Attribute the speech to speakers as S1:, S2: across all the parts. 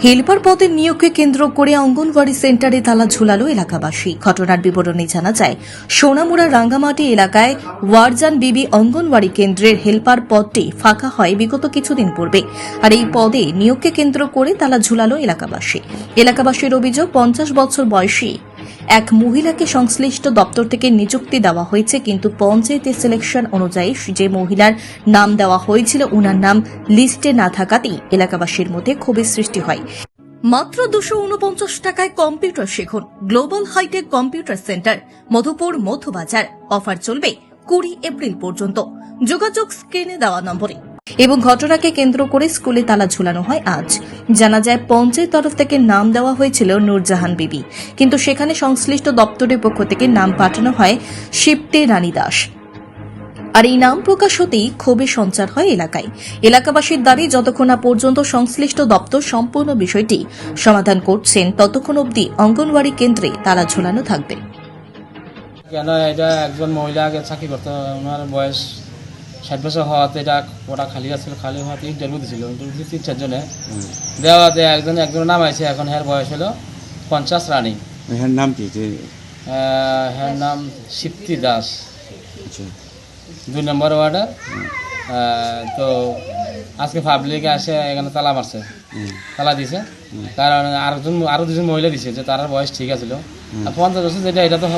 S1: Helper পদের নিয়োগকে কেন্দ্র করে অঙ্গনওয়াড়ি সেন্টারে তালা ঝুলালো এলাকাবাসী। ঘটনার বিবরণে জানা যায়, সোনামুড়া রাঙ্গামাটি এলাকায় ওয়ারজান বিবি অঙ্গনওয়াড়ি কেন্দ্রের হেলপার পদটি ফাঁকা হয় বিগত কিছুদিন পূর্বে। আর এই পদে নিয়োগকে কেন্দ্র করে তালা ঝুলালো এলাকাবাসী। এলাকাবাসীর অভিযোগ, পঞ্চাশ বছর বয়সী এক মহিলাকে সংশ্লিষ্ট দপ্তর থেকে নিযুক্তি দেওয়া হয়েছে, কিন্তু পঞ্চায়েতের সিলেকশন অনুযায়ী যে মহিলার নাম দেওয়া হয়েছিল, উনার নাম লিস্টে না থাকাতেই এলাকাবাসীর মধ্যে ক্ষোভের সৃষ্টি হয়। মাত্র দুশো উনপঞ্চাশ টাকায় কম্পিউটার শিখুন, global hitech computer centre, Madhupur Madhubazar offer চলবে কুড়ি এপ্রিল পর্যন্ত। যোগাযোগ স্ক্রিনে দেওয়া নম্বরে। এবং ঘটনাকে কেন্দ্র করে স্কুলে তালা ঝুলানো হয় আজ। জানা যায় পঞ্চায়েত তরফ থেকে নাম দেওয়া হয়েছিল নূরজাহান বিবি। কিন্তু সেখানে সংশ্লিষ্ট দপ্তরের পক্ষ থেকে নাম পাঠানো হয় শিপ্টে রানী দাস। আর এই নাম প্রকাশ হতেই ক্ষোভে সঞ্চার হয় এলাকায়। এলাকাবাসীর দাবি যতক্ষণ না পর্যন্ত সংশ্লিষ্ট দপ্তর সম্পূর্ণ বিষয়টি সমাধান করছেন, ততক্ষণ অবধি অঙ্গনওয়াড়ি কেন্দ্রে তালা ঝোলানো থাকবে।
S2: কেন এটা একজন মহিলা করতো? ওনার বয়স ষাট বছর হওয়াতে এটা ওটা খালি আছিল খালি হওয়াতে ইন্টারভিউ দিছিল। ইন্টারভিউ দিয়ে তিন চারজনে দেওয়াতে একজন একজন নাম আছে এখন হ্যার বয়স হলো পঞ্চাশ রানী।
S3: এর নাম কি? যে
S2: আহ, হ্যার নাম সিপ্তি দাস।
S3: আচ্ছা।
S2: দুই নম্বর ওয়ার্ডের তো আজকে পাবলিকে আসে এখানে তালা মারছে। তালা দিছে। কারণ আরেকজন আরও দুজন মহিলা দিছে যে তার বয়স ঠিক আছিল। পঞ্চাশ বছর যেটা এটা তো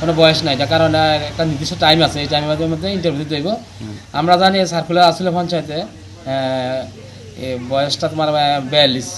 S2: কোনো বয়স নাই এটা কারণ একটা নির্দিষ্ট টাইম আছে এই টাইমের মধ্যে ইন্টারভিউ দিতে হইব। আমরা জানি সার্কুলার আসলে পঞ্চায়েতে বয়সটা তোমার বিয়াল্লিশ।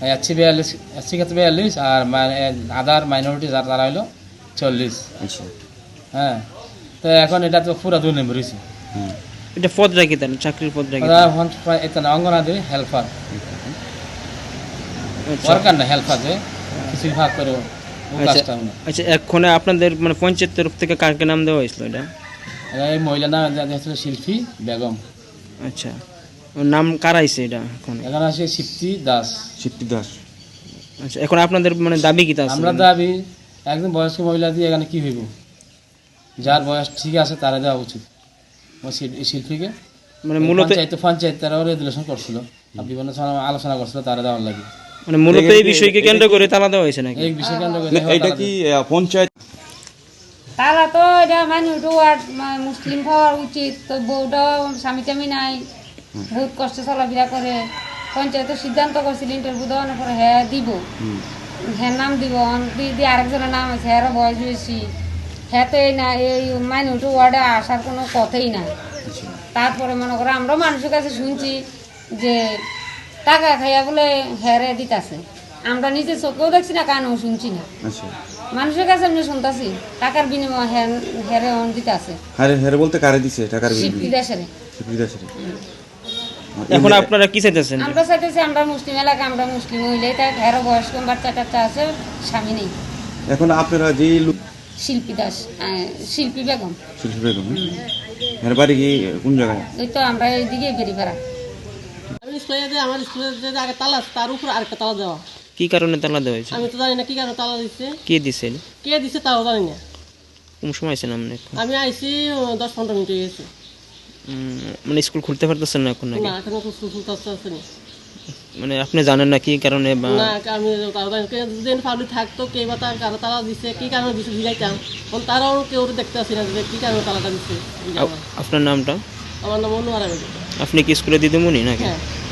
S3: হ্যাঁ
S2: এসসি বিয়াল্লিশ এসসি ক্ষেত্রে বিয়াল্লিশ আর আদার মাইনরিটি যারা তারা হইল চল্লিশ।
S3: আচ্ছা।
S2: হ্যাঁ তো এখন এটা তো পুরা দুই নম্বর হয়েছে
S3: হ্যাঁ
S4: এটা পদটা কি তার চাকরির পদটা কি
S2: ওরা এখানে অঙ্গনাদি হেল্পার
S4: আচ্ছা।
S2: ওয়ার্কার না হেল্পার যে কিছু ভাগ করে।
S4: আচ্ছা আচ্ছা এক্ষণে আপনাদের মানে পঞ্চায়েত তরফ থেকে কাকে নাম দেওয়া হয়েছিল এটা?
S2: এই মহিলা নাম শিল্পী বেগম।
S4: আচ্ছা ওর নাম কার আইছে এটা এখন
S2: এখানে আছে সিপ্তি দাস।
S3: সিদ্ধি দাস।
S4: আচ্ছা এখন আপনাদের মানে দাবি কি তা আছে?
S2: আমরা দাবি একজন বয়স্ক মহিলা দিয়ে এখানে কি হইব? যার বয়স ঠিক আছে তারা দেওয়া উচিত। শিল্পীকে।
S4: মানে মূলত
S2: পঞ্চায়েত পঞ্চায়েত তারা রেজুলেশন করছিল বিভিন্ন আলোচনা করছিল তারা দেওয়ার লাগে।
S4: মানে মূলত এই বিষয়কে কেন্দ্র করে তালা দেওয়া হয়েছে নাকি?
S2: এই বিষয় কেন্দ্র করে
S3: না, এইটা কি পঞ্চায়েত?
S5: তারা তো এটা আর মুসলিম হওয়ার উচিত। তো বউটাও স্বামী টামি নাই। বহুত কষ্ট চলাফেরা করে। পঞ্চায়েতের সিদ্ধান্ত করছিল ইন্টারভিউ দেওয়ানোর পরে হ্যাঁ দিব। হ্যাঁ নাম দিব। যদি আরেকজনের নাম আছে হ্যাঁ বয়স বেশি। হ্যাঁ তো এই না এই মানুষ ওয়ার্ডে আসার কোনো কথাই নাই। তারপরে মনে করো আমরা মানুষের কাছে শুনছি যে টাকা খাইয়া বলে হ্যারে দিতাছে। আমরা নিজে চোখেও দেখছি না কানেও শুনছি না।
S3: আচ্ছা।
S5: মানুষের কাছে এমনি শুনতাছি টাকার বিনিময়ে হেরে অন দিতাছে।
S3: হারে হেরে বলতে কারে দিছে টাকার
S5: শিল্পী দেশের
S4: এখন আপনারা কি চাইতেছেন?
S5: আমরা চাইতেছি আমরা মুসলিম এলাকা আমরা মুসলিম হইলে তাই হেরো বয়স্ক বাচ্চা টাচ্চা আছে স্বামী নেই।
S3: এখন আপনারা যে লোক
S5: শিল্পী দাস শিল্পী বেগম।
S3: শিল্পী বেগম? এর বাড়ি কি কোন জায়গায়?
S5: ওই তো আমরা এইদিকে বেরিপাড়া
S6: স্কুলে যে আমার স্কুলে যে আগে তালা আছে, তার উপর আরেকটা তালা দেওয়া।
S4: কি কারণে তালা দেওয়া হয়েছে?
S6: আমি তো জানি না কি কারণে তালা
S4: কে দিছে?
S6: কে দিচ্ছে তাও জানি না।
S4: কোন সময় আপনি
S6: আমি দশ পনেরো মিনিট হয়ে গেছে।
S4: মানে স্কুল খুলতে পারতেছেন না এখন নাকি?
S6: না এখনও তো সুসুল আসতে আসেনি।
S4: মানে আপনি জানেন না কি কারণে বা
S6: না আমি পাবলিক থাকতো কে বা তার কারও তালা দিচ্ছে কি কারণে কারণ তারাও কেউ দেখতে আসি না যে কি কারণে তালাটা দিচ্ছে
S4: আপনার নামটা?
S6: আমার নাম অনু আরামে
S4: আপনি কি স্কুলে দিদিমণি নাকি?
S6: হ্যাঁ। স্কুলে।